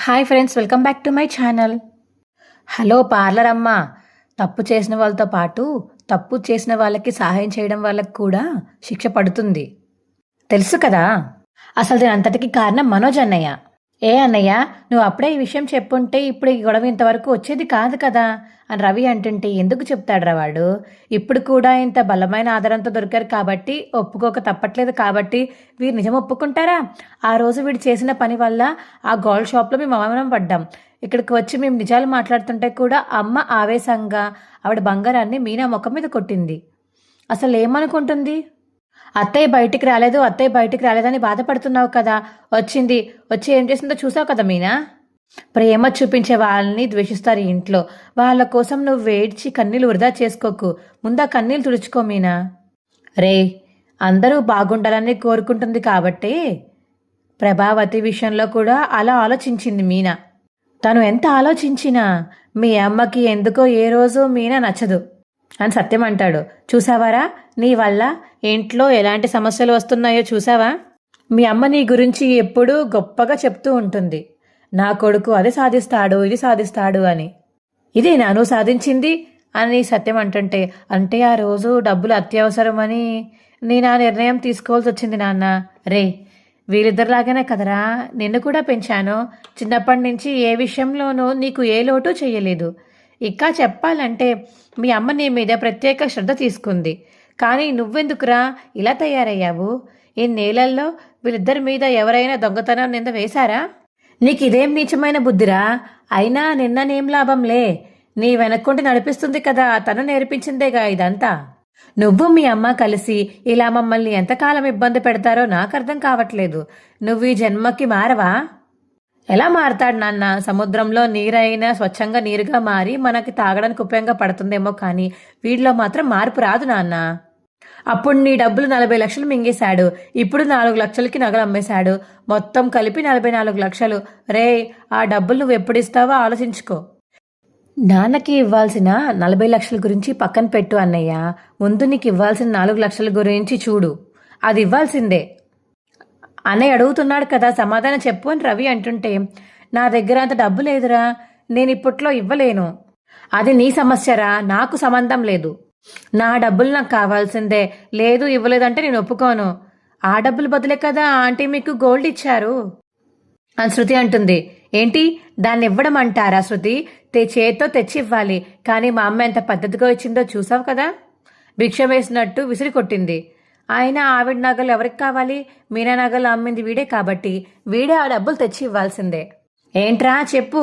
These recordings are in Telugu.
Hi friends welcome back to my channel. Hello parlour అమ్మ తప్పు చేసిన వాళ్ళతో పాటు తప్పు చేసిన వాళ్ళకి సహాయం చేయడం వాళ్ళకి కూడా శిక్ష పడుతుంది. తెలుసు కదా? అసలు దీని అంతటికి కారణం మనోజ్ అన్నయ్య. ఏ అన్నయ్య నువ్వు అప్పుడే ఈ విషయం చెప్పుంటే ఇప్పుడు ఈ గొడవ ఇంతవరకు వచ్చేది కాదు కదా అని రవి అంటుంటే ఎందుకు చెప్తాడురా వాడు? ఇప్పుడు కూడా ఇంత బలమైన ఆధారంతో దొరికారు కాబట్టి ఒప్పుకోక తప్పట్లేదు కాబట్టి వీరు నిజం ఒప్పుకుంటారా? ఆ రోజు వీడు చేసిన పని వల్ల ఆ గోల్డ్ షాప్లో మేము అవమానం పడ్డాం. ఇక్కడికి వచ్చి మేము నిజాలు మాట్లాడుతుంటే కూడా అమ్మ ఆవేశంగా ఆవిడ బంగారాన్ని మీనా ముఖం మీద కొట్టింది. అసలు ఏమనుకుంటుంది? అత్తయ్య బయటికి రాలేదు అత్తయ్య బయటికి రాలేదని బాధపడుతున్నావు కదా. వచ్చింది. వచ్చి ఏం చేసిందో చూసావు కదా మీనా? ప్రేమ చూపించే వాళ్ళని ద్వేషిస్తారు ఇంట్లో. వాళ్ళ కోసం నువ్వు వేడ్చి కన్నీళ్ళు వృధా చేసుకోకు. ముందా కన్నీళ్ళు తుడుచుకో మీనా. రే అందరూ బాగుండాలని కోరుకుంటుంది కాబట్టి ప్రభావతి విషయంలో కూడా అలా ఆలోచించింది మీనా. తను ఎంత ఆలోచించినా మీ అమ్మకి ఎందుకో ఏ రోజు మీనా నచ్చదు. అని సత్యం అంటాడు. చూసావారా? నీ వల్ల ఇంట్లో ఎలాంటి సమస్యలు వస్తున్నాయో చూసావా? మీ అమ్మ నీ గురించి ఎప్పుడూ గొప్పగా చెప్తూ ఉంటుంది. నా కొడుకు అది సాధిస్తాడు ఇది సాధిస్తాడు అని. ఇది నాను సాధించింది అని సత్యం అంటుంటే అంటే ఆ రోజు డబ్బులు అత్యవసరమని నేను ఆ నిర్ణయం తీసుకోవాల్సి వచ్చింది నాన్న. రే వీరిద్దరిలాగానే కదరా? నిన్ను కూడా పెంచాను. చిన్నప్పటి నుంచి ఏ విషయంలోనూ నీకు ఏ లోటు చేయలేదు. ఇంకా చెప్పాలంటే మీ అమ్మ నీ మీద ప్రత్యేక శ్రద్ధ తీసుకుంది. కానీ నువ్వెందుకురా ఇలా తయారయ్యావు? ఈ నేలల్లో వీళ్ళిద్దరి మీద ఎవరైనా దొంగతనం నింద వేశారా? నీకు ఇదేం నీచమైన బుద్ధిరా? అయినా నిన్ననేం లాభంలే? నీ వెనక్కుంటే నడిపిస్తుంది కదా తను నేర్పించిందేగా ఇదంతా? నువ్వు మీ అమ్మ కలిసి ఇలా మమ్మల్ని ఎంతకాలం ఇబ్బంది పెడతారో నాకు అర్థం కావట్లేదు. నువ్వు ఈ జన్మకి మారవా? ఎలా మారతాడు నాన్న? సముద్రంలో నీరైనా స్వచ్ఛంగా నీరుగా మారి మనకి తాగడానికి ఉపయోగంగా పడుతుందేమో కానీ వీడిలో మాత్రం మార్పు రాదు నాన్న. అప్పుడు నీ డబ్బులు నలభై లక్షలు మింగేశాడు. ఇప్పుడు నాలుగు లక్షలకి నగలు అమ్మేశాడు. మొత్తం కలిపి నలభై నాలుగు లక్షలు. రే ఆ డబ్బులు నువ్వు ఎప్పుడు ఇస్తావో ఆలోచించుకో. నాన్నకి ఇవ్వాల్సిన నలభై లక్షల గురించి పక్కన పెట్టు అన్నయ్య. ముందు నీకు ఇవ్వాల్సిన నాలుగు లక్షల గురించి చూడు. అది ఇవ్వాల్సిందే. అన్నయ్య అడుగుతున్నాడు కదా సమాధానం చెప్పు అని రవి అంటుంటే నా దగ్గర అంత డబ్బు లేదురా నేను ఇప్పట్లో ఇవ్వలేను. అది నీ సమస్యరా నాకు సంబంధం లేదు. నా డబ్బులు నాకు కావాల్సిందే లేదు ఇవ్వలేదంటే నేను ఒప్పుకోను. ఆ డబ్బులు బదులే కదా ఆంటీ మీకు గోల్డ్ ఇచ్చారు? అని శృతి అంటుంది. ఏంటి? దాన్ని ఇవ్వడం అంటారా శృతి? తే చేత్తో తెచ్చి ఇవ్వాలి కానీ మా అమ్మ ఎంత పద్ధతిగా ఇచ్చిందో చూసావు కదా? భిక్ష వేసినట్టు విసిరి కొట్టింది. ఆయన ఆవిడ నగలు ఎవరికి కావాలి? మీనా నగలు అమ్మింది వీడే కాబట్టి వీడే ఆ డబ్బులు తెచ్చి ఇవ్వాల్సిందే. ఏంట్రా చెప్పు.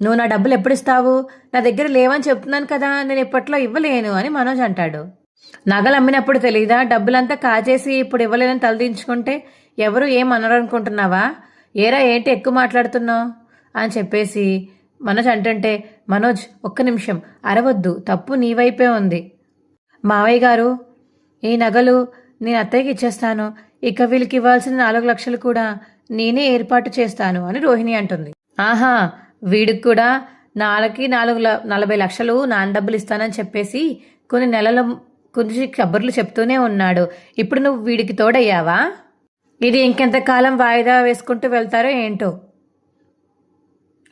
నువ్వు నా డబ్బులు ఎప్పుడు ఇస్తావు నా దగ్గర లేవని చెప్తున్నాను కదా నేను ఇప్పట్లో ఇవ్వలేను అని మనోజ్ అంటాడు. నగలు అమ్మినప్పుడు తెలీదా? డబ్బులంతా కాజేసి ఇప్పుడు ఇవ్వలేదని తలదించుకుంటే ఎవరు ఏం అనరనుకుంటున్నావా ఏరా ఏంటి ఎక్కువ మాట్లాడుతున్నావు? అని చెప్పేసి మనోజ్ అంటుంటే మనోజ్ ఒక్క నిమిషం అరవద్దు తప్పు నీ వైపే ఉంది. మావయ్య గారు ఈ నగలు నేను అత్తయ్యకి ఇచ్చేస్తాను. ఇక వీళ్ళకి ఇవ్వాల్సిన నాలుగు లక్షలు కూడా నేనే ఏర్పాటు చేస్తాను అని రోహిణి అంటుంది. ఆహా వీడికి కూడా నాలుగుకి నాలుగు ల- నలభై లక్షలు నాన్న డబ్బులు ఇస్తానని చెప్పేసి కొన్ని నెలల గురించి కబుర్లు చెప్తూనే ఉన్నాడు. ఇప్పుడు నువ్వు వీడికి తోడయ్యావా? ఇది ఇంకెంతకాలం వాయిదా వేసుకుంటూ వెళ్తారో ఏంటో?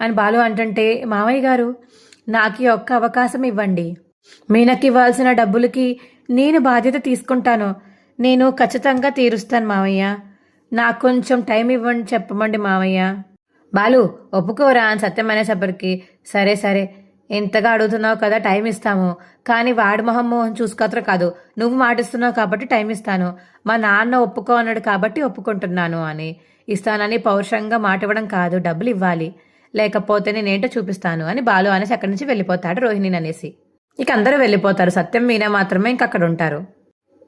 అని బాలు అంటుంటే మామయ్య గారు నాకు ఒక్క అవకాశం ఇవ్వండి. మీనకి ఇవ్వాల్సిన డబ్బులకి నేను బాధ్యత తీసుకుంటాను. నేను ఖచ్చితంగా తీరుస్తాను మావయ్య. నాకు కొంచెం టైం ఇవ్వండి చెప్పమండి మావయ్య. బాలు ఒప్పుకోరా అని సత్యం అనేసప్పటికి సరే సరే. ఎంతగా అడుగుతున్నావు కదా టైం ఇస్తాము. కానీ వాడి మొహం మోహం చూసుకోత్ర కాదు. నువ్వు మాటిస్తున్నావు కాబట్టి టైం ఇస్తాను. మా నాన్న ఒప్పుకో అన్నాడు కాబట్టి ఒప్పుకుంటున్నాను అని. ఇస్తానని పౌరుషంగా మాట ఇవ్వడం కాదు. డబ్బులు ఇవ్వాలి. లేకపోతే నేనేంటో చూపిస్తాను అని బాలు అనేసి అక్కడి నుంచి వెళ్ళిపోతాడు రోహిణి అనేసి. ఇక అందరూ వెళ్ళిపోతారు. సత్యం మీనా మాత్రమే ఇంక అక్కడ ఉంటారు.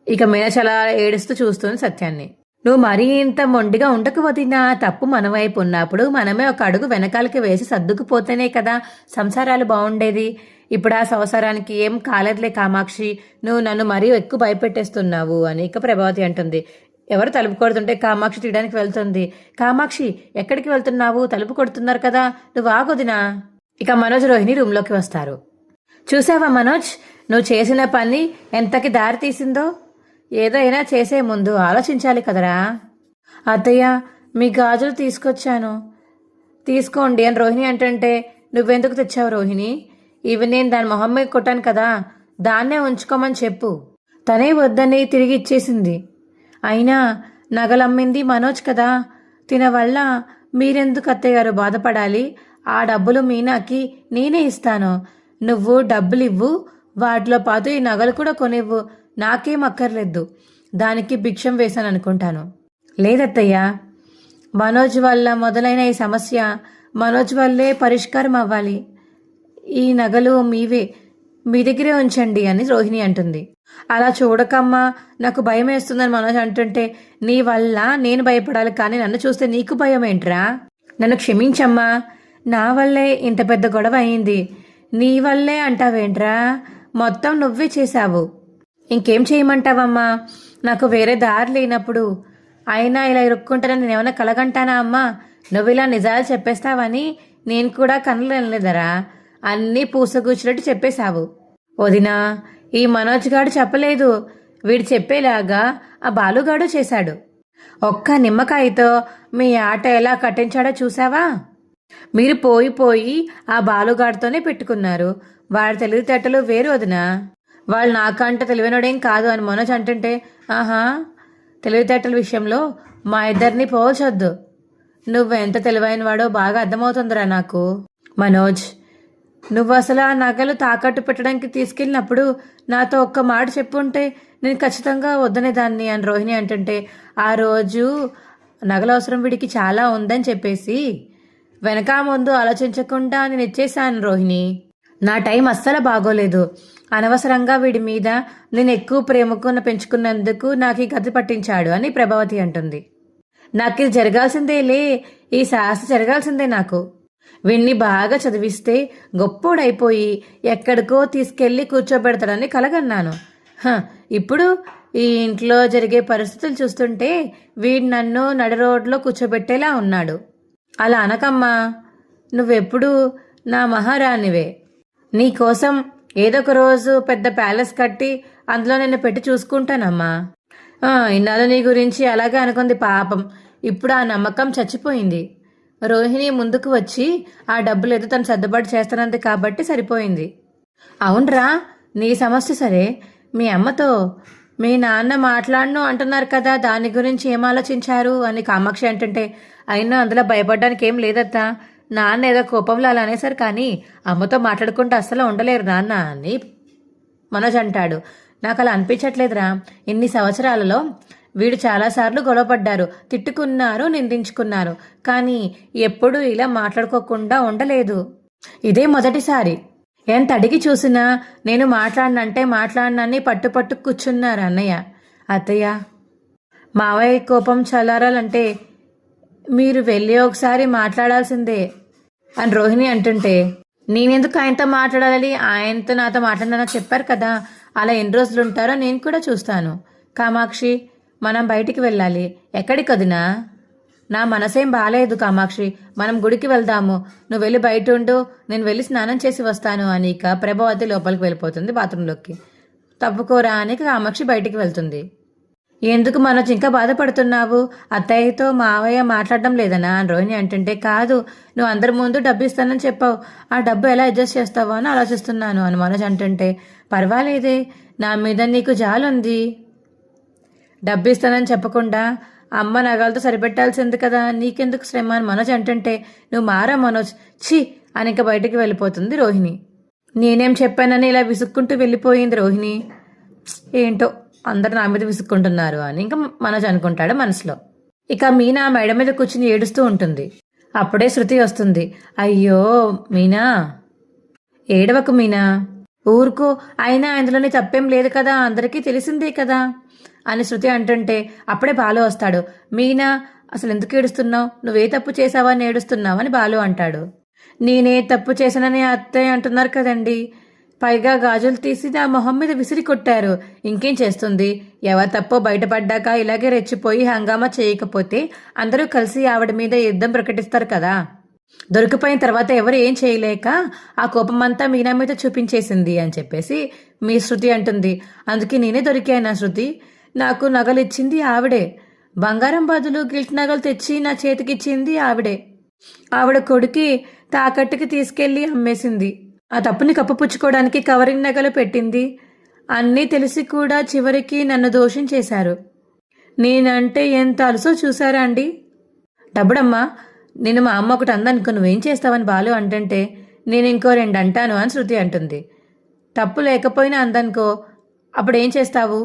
ఇక మీనా చాలా ఏడుస్తూ చూస్తుంది సత్యాన్ని. నువ్వు మరీ ఇంత మొండిగా ఉండకు వదినా. తప్పు మన వైపు ఉన్నప్పుడు మనమే ఒక అడుగు వెనకాలకి వేసి సర్దుకుపోతేనే కదా సంసారాలు బాగుండేది. ఇప్పుడు ఆ సంసారానికి ఏం కాలేదులే కామాక్షి. నువ్వు నన్ను మరీ ఎక్కువ భయపెట్టేస్తున్నావు అని ఇక ప్రభావతి అంటుంది. ఎవరు తలుపు కొడుతుంటే కామాక్షి తీయడానికి వెళ్తుంది. కామాక్షి ఎక్కడికి వెళ్తున్నావు? తలుపు కొడుతున్నారు కదా. నువ్వు ఆగొదినా ఇక మనోజ్ రోహిణి రూమ్లోకి వస్తారు. చూసావా మనోజ్? నువ్వు చేసిన పని ఎంతకి దారి తీసిందో? ఏదైనా చేసే ముందు ఆలోచించాలి కదరా. అత్తయ్య మీ గాజులు తీసుకొచ్చాను. తీసుకోండి అని రోహిణి అంటుంటే నువ్వెందుకు తెచ్చావు రోహిణి? ఇవి నేను దాని మొహం మీద కొట్టాను కదా. దాన్నే ఉంచుకోమని చెప్పు. తనే వద్దని తిరిగి ఇచ్చేసింది. అయినా నగలమ్మింది మనోజ్ కదా. తిన వల్ల మీరెందుకు అత్తయ్య గారు బాధపడాలి? ఆ డబ్బులు మీనాకి నేనే ఇస్తాను. నువ్వు డబ్బులు ఇవ్వు వాటిలో పాటు ఈ నగలు కూడా కొనివ్వు. నాకేం అక్కర్లేదు. దానికి భిక్షం వేశాను అనుకుంటాను లేదత్తయ్య మనోజ్ వల్ల మొదలైన ఈ సమస్య మనోజ్ వల్లే పరిష్కారం అవ్వాలి. ఈ నగలు మీవే మీ దగ్గరే ఉంచండి అని రోహిణి అంటుంది. అలా చూడకమ్మా నాకు భయం వేస్తుందని మనోజ్ అంటుంటే నీ వల్ల నేను భయపడాలి కానీ నన్ను చూస్తే నీకు భయం ఏంట్రా? నన్ను క్షమించమ్మా. నా వల్లే ఇంత పెద్ద గొడవ అయింది. నీ వల్లే అంటావేంట్రా? మొత్తం నువ్వే చేశావు. ఇంకేం చేయమంటావమ్మా? నాకు వేరే దారి లేనప్పుడు. అయినా ఇలా ఇరుక్కుంటానని నేను ఏమైనా కలగంటానా అమ్మా? నువ్వు ఇలా నిజాలు చెప్పేస్తావని నేను కూడా కనులు వెళ్ళలేదరా అన్నీ పూసగూచినట్టు చెప్పేశావు. వదినా ఈ మనోజ్ గాడు చెప్పలేదు. వీడు చెప్పేలాగా ఆ బాలుగాడు చేశాడు. ఒక్క నిమ్మకాయతో మీ ఆట ఎలా కట్టించాడో చూసావా మీరు పోయి పోయి ఆ బాలుగాడితోనే పెట్టుకున్నారు. వాడి తెలివితేటలు వేరు వదినా. వాళ్ళు నాకంట తెలివైనడేం కాదు అని మనోజ్ అంటుంటే ఆహా తెలివితేటల విషయంలో మా ఇద్దరిని పోల్చొద్దు. నువ్వెంత తెలివైన వాడో బాగా అర్థమవుతుందిరా నాకు. మనోజ్ నువ్వు అసలు ఆ నగలు తాకట్టు పెట్టడానికి తీసుకెళ్ళినప్పుడు నాతో ఒక్క మాట చెప్పుంటే నేను ఖచ్చితంగా వద్దనే దాన్ని అని రోహిణి అంటుంటే ఆ రోజు నగల అవసరం వీడికి చాలా ఉందని చెప్పేసి వెనక ముందు ఆలోచించకుండా నేను ఇచ్చేశాను రోహిణి. నా టైం అస్సలు బాగోలేదు. అనవసరంగా వీడి మీద నేను ఎక్కువ ప్రేమకున్న పెంచుకున్నందుకు నాకు ఈ గతి పట్టించాడు అని ప్రభావతి అంటుంది. నాకు ఇది జరగాల్సిందేలే ఈ శాస్త్ర జరగాల్సిందే నాకు. వీణ్ణి బాగా చదివిస్తే గొప్పోడైపోయి ఎక్కడికో తీసుకెళ్ళి కూర్చోబెడతాడని కలగన్నాను. హ, ఇప్పుడు ఈ ఇంట్లో జరిగే పరిస్థితులు చూస్తుంటే వీడు నన్ను నడి రోడ్లో కూర్చోబెట్టేలా ఉన్నాడు. అలా అనకమ్మా. నువ్వెప్పుడు నా మహారాణివే. నీకోసం ఏదో ఒక రోజు పెద్ద ప్యాలెస్ కట్టి అందులో నిన్ను పెట్టి చూసుకుంటానమ్మా. ఇన్నాళ్ళు నీ గురించి అలాగే అనుకుంది పాపం. ఇప్పుడు ఆ నమ్మకం చచ్చిపోయింది. రోహిణి ముందుకు వచ్చి ఆ డబ్బులు ఏదో తను సర్దుబాటు చేస్తానంది కాబట్టి సరిపోయింది. అవునరా నీ సమస్య సరే. మీ అమ్మతో మీ నాన్న మాట్లాడను అంటున్నారు కదా దాని గురించి ఏం ఆలోచించారు? అని కామాక్షి అంటుంటే అయినా అందులో భయపడడానికి ఏం లేదత్తా. నాన్న ఏదో కోపంలో అలా అనేసారు కానీ అమ్మతో మాట్లాడుకుంటూ అస్సలు ఉండలేరు నాన్న అని మనోజ్ అంటాడు. నాకు అలా అనిపించట్లేదురా. ఇన్ని సంవత్సరాలలో వీడు చాలాసార్లు గొడవపడ్డారు తిట్టుకున్నారు నిందించుకున్నారు. కానీ ఎప్పుడూ ఇలా మాట్లాడుకోకుండా ఉండలేదు. ఇదే మొదటిసారి. ఎంత అడిగి చూసినా నేను మాట్లాడినంటే మాట్లాడినని పట్టు పట్టు కూర్చున్నారు అన్నయ్య. అత్తయ్య మావయ్య కోపం చల్లారాలంటే మీరు వెళ్ళి ఒకసారి మాట్లాడాల్సిందే. అని రోహిణి అంటుంటే నేనెందుకు ఆయనతో మాట్లాడాలి? ఆయనతో నాతో మాట్లాడాలని చెప్పారు కదా. అలా ఎన్ని రోజులు ఉంటారో నేను కూడా చూస్తాను. కామాక్షి మనం బయటికి వెళ్ళాలి. ఎక్కడికి వదినా? నా మనసేం బాలేదు కామాక్షి. మనం గుడికి వెళ్దాము. నువ్వు వెళ్ళి బయట ఉండు. నేను వెళ్ళి స్నానం చేసి వస్తాను అనిక ప్రభావతి లోపలికి వెళ్ళిపోతుంది బాత్రూంలోకి. తప్పుకోరా అని కామాక్షి బయటికి వెళ్తుంది. ఎందుకు మనోజ్ ఇంకా బాధపడుతున్నావు? అత్తయ్యతో మావయ్య మాట్లాడడం లేదనా? అని రోహిణి అంటుంటే కాదు నువ్వు అందరి ముందు డబ్బు ఇస్తానని చెప్పావు. ఆ డబ్బు ఎలా అడ్జస్ట్ చేస్తావో అని ఆలోచిస్తున్నాను అని మనోజ్ అంటుంటే పర్వాలేదే నా మీద నీకు జాలుంది డబ్బు ఇస్తానని చెప్పకుండా అమ్మ నగలతో సరిపెట్టాల్సింది కదా నీకెందుకు శ్రమ? అని మనోజ్ అంటుంటే నువ్వు మారా మనోజ్ ఛీ అని ఇంకా బయటికి వెళ్ళిపోతుంది రోహిణి. నేనేం చెప్పానని ఇలా విసుక్కుంటూ వెళ్ళిపోయింది రోహిణి. ఏంటో అందరు నా మీద విసుక్కుంటున్నారు అని ఇంకా మనోజ్ అనుకుంటాడు మనసులో. ఇక మీనా మేడ మీద కూర్చుని ఏడుస్తూ ఉంటుంది. అప్పుడే శృతి వస్తుంది. అయ్యో మీనా! ఏడవకు మీనా! ఊరుకు అయినా అందులోనే తప్పేం లేదు కదా అందరికీ తెలిసిందే కదా అని శృతి అంటుంటే అప్పుడే బాలు వస్తాడు. మీనా అసలు ఎందుకు ఏడుస్తున్నావు? నువ్వే తప్పు చేసావా అని ఏడుస్తున్నావు అని బాలు అంటాడు. నేనే తప్పు చేశానని అత్తయ్య అంటున్నారు కదండి. పైగా గాజులు తీసి నా మొహం మీద విసిరి కొట్టారు. ఇంకేం చేస్తుంది? ఎవరు తప్పో బయటపడ్డాక ఇలాగే రెచ్చిపోయి హంగామా చేయకపోతే అందరూ కలిసి ఆవిడ మీద యుద్ధం ప్రకటిస్తారు కదా. దొరికిపోయిన తర్వాత ఎవరు ఏం చేయలేక ఆ కోపమంతా మీనా మీద చూపించేసింది అని చెప్పేసి మీ శృతి అంటుంది. అందుకే నేనే దొరికాను శృతి? నాకు నగలు ఇచ్చింది ఆవిడే. బంగారం బదులు గిల్ట్ నగలు తెచ్చి నా చేతికిచ్చింది ఆవిడే. ఆవిడ కొడుకి తాకట్టుకి తీసుకెళ్ళి అమ్మేసింది. ఆ తప్పుని కప్పుపుచ్చుకోవడానికి కవరింగ్ నగలు పెట్టింది. అన్నీ తెలిసి కూడా చివరికి నన్ను దోషం చేశారు. నేనంటే ఎంత అలసో చూసారా అండి? డబ్బుడమ్మా నేను మా అమ్మ ఒకటి అందనుకో నువ్వేం చేస్తావని బాలు అంటుంటే నేను ఇంకో రెండు అంటాను అని శృతి అంటుంది. తప్పు లేకపోయినా అందనుకో అప్పుడు ఏం చేస్తావు?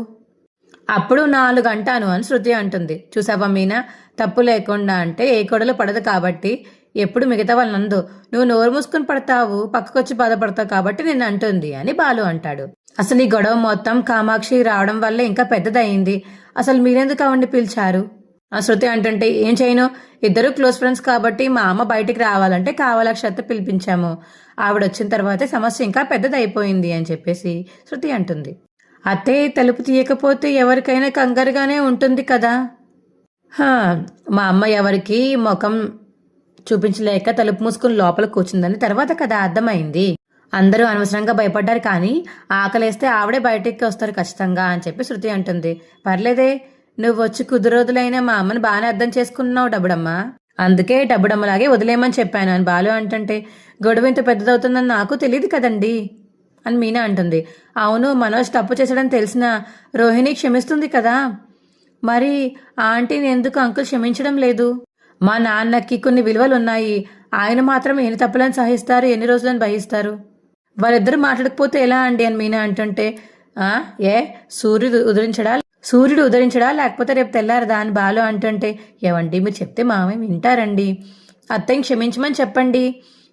అప్పుడు నాలుగు అంటాను అని శృతి అంటుంది. చూసావా మీనా తప్పు లేకుండా అంటే ఏ కొడలు పడదు కాబట్టి ఎప్పుడు మిగతా వాళ్ళని నువ్వు నోరు మూసుకుని పడతావు పక్కకొచ్చి బాధపడతావు కాబట్టి నేను అంటుంది అని బాలు అంటాడు. అసలు ఈ గొడవ మొత్తం కామాక్షి రావడం వల్ల ఇంకా పెద్దదయ్యింది. అసలు మీరెందుకు అవండి పిలిచారు? ఆ శృతి అంటుంటే ఏం చేయను? ఇద్దరు క్లోజ్ ఫ్రెండ్స్ కాబట్టి మా అమ్మ బయటికి రావాలంటే కావాలక్షత పిలిపించాము. ఆవిడ వచ్చిన తర్వాతే సమస్య ఇంకా పెద్దదైపోయింది అని చెప్పేసి శృతి అంటుంది. అత్తే తలుపు తీయకపోతే ఎవరికైనా కంగారుగానే ఉంటుంది కదా? మా అమ్మ ఎవరికి ముఖం చూపించలేక తలుపు మూసుకుని లోపల కూర్చుందని తర్వాత కదా అర్థమైంది. అందరూ అనవసరంగా భయపడ్డారు కానీ ఆకలేస్తే ఆవిడే బయటికి వస్తారు ఖచ్చితంగా అని చెప్పి శృతి అంటుంది. పర్లేదే నువ్వు వచ్చి కుదురోదులైనా మా అమ్మని బాగానే అర్థం చేసుకున్నావు డబ్బుడమ్మ. అందుకే డబ్బుడమ్మలాగే వదిలేయమని చెప్పాను అని బాలు అంటుంటే గొడవ ఇంత పెద్దదవుతుందని నాకు తెలియదు కదండి అని మీనా అంటుంది. అవును మనోజ్ తప్పు చేశాడని తెలిసిన రోహిణి క్షమిస్తుంది కదా. మరి ఆంటీని ఎందుకు అంకుల్ క్షమించడం లేదు? మా నాన్నకి కొన్ని విలువలు ఉన్నాయి ఆయన మాత్రం ఎన్ని తప్పులను సహిస్తారు ఎన్ని రోజులను భయిస్తారు? వాళ్ళిద్దరు మాట్లాడకపోతే ఎలా అండి అని మీనా అంటుంటే "ఆ, ఏ? సూర్యుడు ఉదరించడా? సూర్యుడు ఉదరించడా? లేకపోతే రేపు తెల్లారదా? అని బాలు అంటుంటే ఏవండి మీరు చెప్తే మామే వింటారండి. అత్తయ్య క్షమించమని చెప్పండి.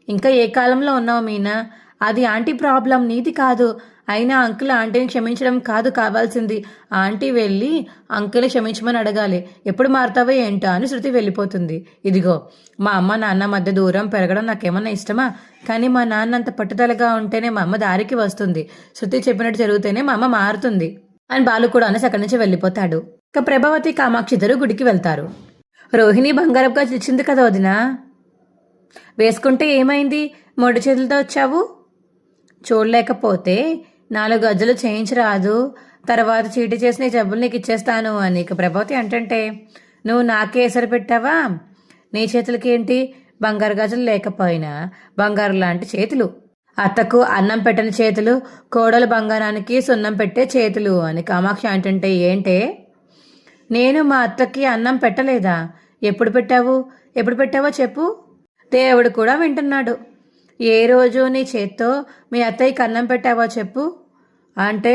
ఇంకా ఏ కాలంలో ఉన్నావు మీనా? అది ఆంటీ ప్రాబ్లం నీది కాదు. అయినా అంకుల్ ఆంటీని క్షమించడం కాదు కావాల్సింది. ఆంటీ వెళ్ళి అంకుల్ని క్షమించమని అడగాలి. ఎప్పుడు మారుతావో ఏంటో అని శృతి వెళ్ళిపోతుంది. ఇదిగో మా అమ్మ నాన్న మధ్య దూరం పెరగడం నాకేమన్నా ఇష్టమా? కానీ మా నాన్న అంత పట్టుదలగా ఉంటేనే మా అమ్మ దారికి వస్తుంది. శృతి చెప్పినట్టు జరిగితేనే మా అమ్మ మారుతుంది అని బాలు కూడా అనేసి అక్కడి నుంచి వెళ్ళిపోతాడు. ఇక ప్రభావతి కామాక్షి ఇద్దరు గుడికి వెళ్తారు. రోహిణి బంగారపుగా తెచ్చింది కదా వదినా? వేసుకుంటే ఏమైంది? మొడి చేతులతో వచ్చావు? చూడలేకపోతే నాలుగు గజ్జలు చేయించరాదు. తర్వాత చీటీ చేసి నీ జబ్బులు నీకు ఇచ్చేస్తాను అని. ఇక ప్రభావతి అంటుంటే నువ్వు నాకే ఎసరు పెట్టావా? నీ చేతులకి ఏంటి? బంగారు గజలు లేకపోయినా. బంగారు లాంటి చేతులు. అత్తకు అన్నం పెట్టని చేతులు కోడలు బంగారానికి సున్నం పెట్టే చేతులు అని కామాక్షి అంటుంటే ఏంటే? నేను మా అత్తకి అన్నం పెట్టలేదా? ఎప్పుడు పెట్టావు? ఎప్పుడు పెట్టావో చెప్పు. దేవుడు కూడా వింటున్నాడు. ఏ రోజు నీ చేత్తో మీ అత్తయ్యకి అన్నం పెట్టావో చెప్పు. అంటే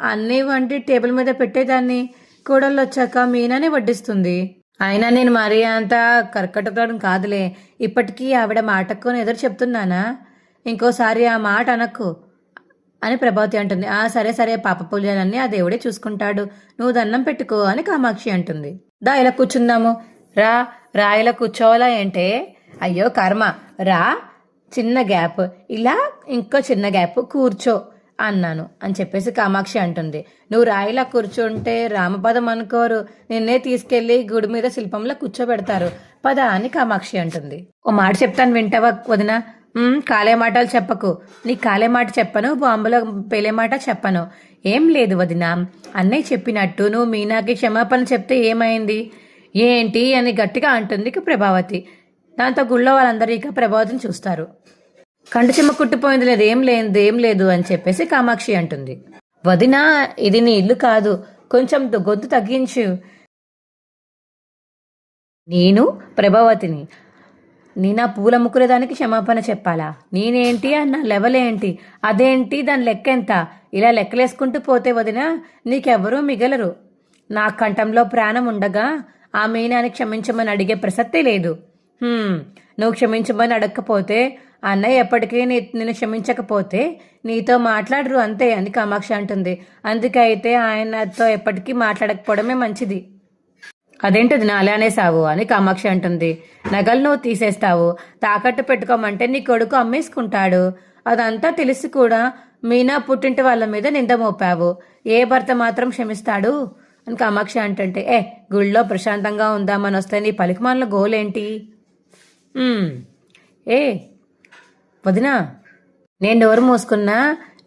అన్నీ వండి టేబుల్ మీద పెట్టేదాన్ని కూడళ్ళు వచ్చాక మీనని వడ్డిస్తుంది. అయినా నేను మరీ అంత కర్కటకడం కాదులే. ఇప్పటికీ ఆవిడ మాటకు ఎదురు చెప్తున్నానా? ఇంకోసారి ఆ మాట అనకు అని ప్రభావతి అంటుంది. ఆ సరే సరే పాప పూజలన్నీ ఆ దేవుడే చూసుకుంటాడు. నువ్వు దండం పెట్టుకో అని కామాక్షి అంటుంది. దా ఇలా కూర్చుందాము. రా రా ఇలా కూర్చోవాలా ఏంటే? అయ్యో కర్మ. రా చిన్న గ్యాప్. ఇలా ఇంకో చిన్న గ్యాప్. కూర్చో. అన్నాను. అని చెప్పేసి కామాక్షి అంటుంది. నువ్వు రాయిలా కూర్చుంటే రామపదం అనుకోరు. నిన్నే తీసుకెళ్ళి గుడి మీద శిల్పంలో కూర్చోబెడతారు. పద అని కామాక్షి అంటుంది. ఓ మాట చెప్తాను వింటావా వదిన? కాలే మాటలు చెప్పకు. నీ కాలే మాట చెప్పను బాంబులో పేలే మాట చెప్పను. ఏం లేదు వదిన. అన్నయ్య చెప్పినట్టు నువ్వు మీనాకి క్షమాపణ చెప్తే ఏమైంది? ఏంటి? అని గట్టిగా అంటుంది ప్రభావతి. దాంతో గుళ్ళో వాళ్ళందరూ ఇక ప్రభావతిని చూస్తారు. కంటి చిమ్మ కుట్టిపోయింది లేదు ఏం లేదు ఏం లేదు అని చెప్పేసి కామాక్షి అంటుంది. వదినా ఇది నీ ఇల్లు కాదు కొంచెం గొంతు తగ్గించు. నేను ప్రభావతిని. నేను నా పూల ముక్కులేదానికి క్షమాపణ చెప్పాలా? నేనేంటి అన్న లెవెల్ ఏంటి? అదేంటి? దాని లెక్క ఎంత? ఇలా లెక్కలేసుకుంటూ పోతే వదినా నీకెవ్వరూ మిగలరు. నా కంఠంలో ప్రాణం ఉండగా ఆ మీనాన్ని క్షమించమని అడిగే ప్రసక్తే లేదు. నువ్వు క్షమించమని అడగకపోతే అన్నయ్య ఎప్పటికీ నీ నిన్ను క్షమించకపోతే నీతో మాట్లాడరు అంతే అని కామాక్షి అంటుంది. అందుకైతే ఆయనతో ఎప్పటికీ మాట్లాడకపోవడమే మంచిది. అదేంటిది నాలానేసావు అని కామాక్షి అంటుంది. నగలు నువ్వు తీసేస్తావు. తాకట్టు పెట్టుకోమంటే నీ కొడుకు అమ్మేసుకుంటాడు. అదంతా తెలిసి కూడా మీనా పుట్టింటి వాళ్ళ మీద నింద మోపావు. ఏ భర్త మాత్రం క్షమిస్తాడు? అని కామాక్షి అంటుంటే ఏ గుళ్ళో ప్రశాంతంగా ఉందామని వస్తే నీ పలికిమాల గోలేంటి? ఏంటి ఏ వదినా నేను డోరు మూసుకున్నా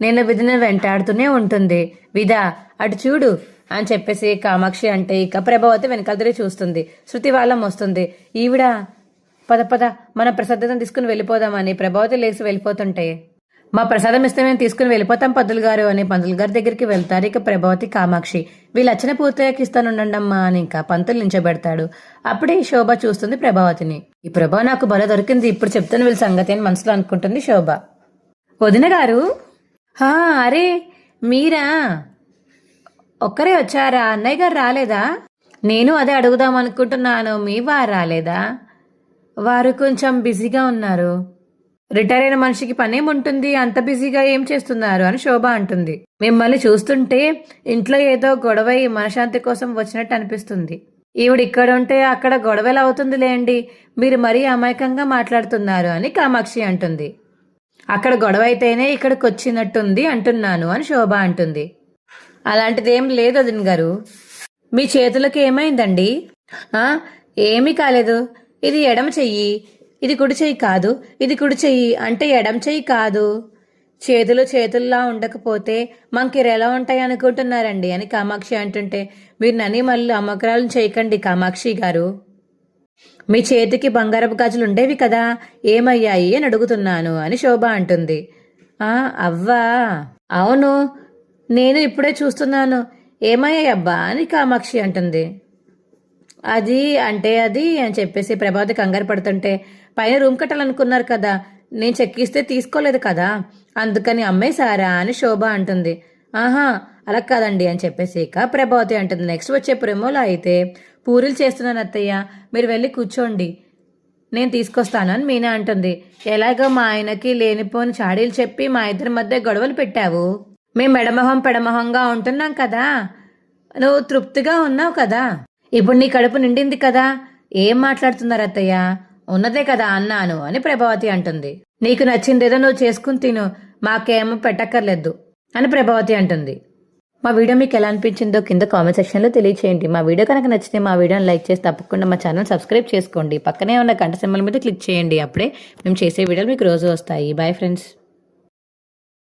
నేను విధిని వెంటాడుతూనే ఉంటుంది. విధా అటు చూడు అని చెప్పేసి కామాక్షి అంటే ఇక ప్రభావతి వెనకాల తిరిగి చూస్తుంది. శృతి వాళ్ళం వస్తుంది ఈవిడ పద పద మన ప్రసాదం తీసుకుని వెళ్ళిపోదామని ప్రభావతి లేచి వెళ్ళిపోతుంటే మా ప్రసాదం ఇస్తే మేము తీసుకుని వెళ్ళిపోతాం పంతులు గారు అని పంతులు గారి దగ్గరికి వెళ్తారు ఇక ప్రభావతి కామాక్షి. వీళ్ళు అచ్చిన పూర్తయ్యాక ఇస్తానుండమ్మా అని ఇంకా పంతులు నించబెడతాడు. అప్పుడే ఈ శోభ చూస్తుంది ప్రభావతిని. ఈ ప్రభా నాకు బల దొరికింది. ఇప్పుడు చెప్తాను వీళ్ళ సంగతి అని మనసులో అనుకుంటుంది శోభ. వదిన గారు? హా అరే మీరా? ఒక్కరే వచ్చారా? అన్నయ్య గారు రాలేదా? నేను అదే అడుగుదాం అనుకుంటున్నాను. మీ వారు రాలేదా? వారు కొంచెం బిజీగా ఉన్నారు. రిటైర్ అయిన మనిషికి పనేం ఉంటుంది అంత బిజీగా ఏం చేస్తున్నారు? అని శోభ అంటుంది. మిమ్మల్ని చూస్తుంటే ఇంట్లో ఏదో గొడవ ఈ మనశాంతి కోసం వచ్చినట్టు అనిపిస్తుంది. ఈవిడ ఇక్కడ ఉంటే అక్కడ గొడవలు అవుతుంది లేండి మీరు మరీ అమాయకంగా మాట్లాడుతున్నారు అని కామాక్షి అంటుంది. అక్కడ గొడవ అయితేనే ఇక్కడికి వచ్చినట్టుంది అంటున్నాను అని శోభ అంటుంది. అలాంటిదేం లేదు అదిన్ గారు. మీ చేతులకు ఏమైందండి? ఆ, ఏమీ కాలేదు. ఇది ఎడమ చెయ్యి. ఇది కుడి చెయ్యి కాదు. ఇది కుడి చెయ్యి. అంటే ఎడమ చెయ్యి కాదు. చేతులు చేతుల్లా ఉండకపోతే మంకిరు ఎలా ఉంటాయి అనుకుంటున్నారండి? అని కామాక్షి అంటుంటే మీరు నని మళ్ళీ అమ్మకరాలను చేయకండి కామాక్షి గారు. మీ చేతికి బంగారపు గాజులు ఉండేవి కదా ఏమయ్యాయి? అని అడుగుతున్నాను అని శోభ అంటుంది. ఆ అవ్వా. అవును నేను ఇప్పుడే చూస్తున్నాను. ఏమయ్యాయి అబ్బా? అని కామాక్షి అంటుంది. అది అంటే అది అని చెప్పేసి ప్రభావతి కంగారు పడుతుంటే పైన రూమ్ కట్టాలనుకున్నారు కదా నేను చెక్కిస్తే తీసుకోలేదు కదా. అందుకని అమ్మేశారా అని శోభ అంటుంది. ఆహా అలా కాదండి అని చెప్పేసి ఇక ప్రభావతి అంటుంది. నెక్స్ట్ వచ్చే ప్రేమలో అయితే పూరీలు చేస్తున్నాను అత్తయ్య. మీరు వెళ్ళి కూర్చోండి. నేను తీసుకొస్తాను అని మీనా అంటుంది. ఎలాగో మా ఆయనకి లేనిపోని చాడీలు చెప్పి మా ఇద్దరి మధ్య గొడవలు పెట్టావు. మేము మెడమొహం పెడమొహంగా ఉంటున్నాం కదా. నువ్వు తృప్తిగా ఉన్నావు కదా. ఇప్పుడు నీ కడుపు నిండింది కదా. ఏం మాట్లాడుతున్నారు అత్తయ్య? ఉన్నదే కదా అన్నాను అని ప్రభావతి అంటుంది. నీకు నచ్చిందేదో నువ్వు చేసుకుని తిను మాకేమో పెట్టక్కర్లేదు అని ప్రభావతి అంటుంది. మా వీడియో మీకు ఎలా అనిపించిందో కింద కామెంట్ సెక్షన్లో తెలియచేయండి. మా వీడియో కనుక నచ్చితే మా వీడియోని లైక్ చేసి తప్పకుండా మా ఛానల్ సబ్స్క్రైబ్ చేసుకోండి. పక్కనే ఉన్న గంట సింబల్ మీద క్లిక్ చేయండి. అప్పుడే మేము చేసే వీడియోలు మీకు రోజు వస్తాయి. Bye friends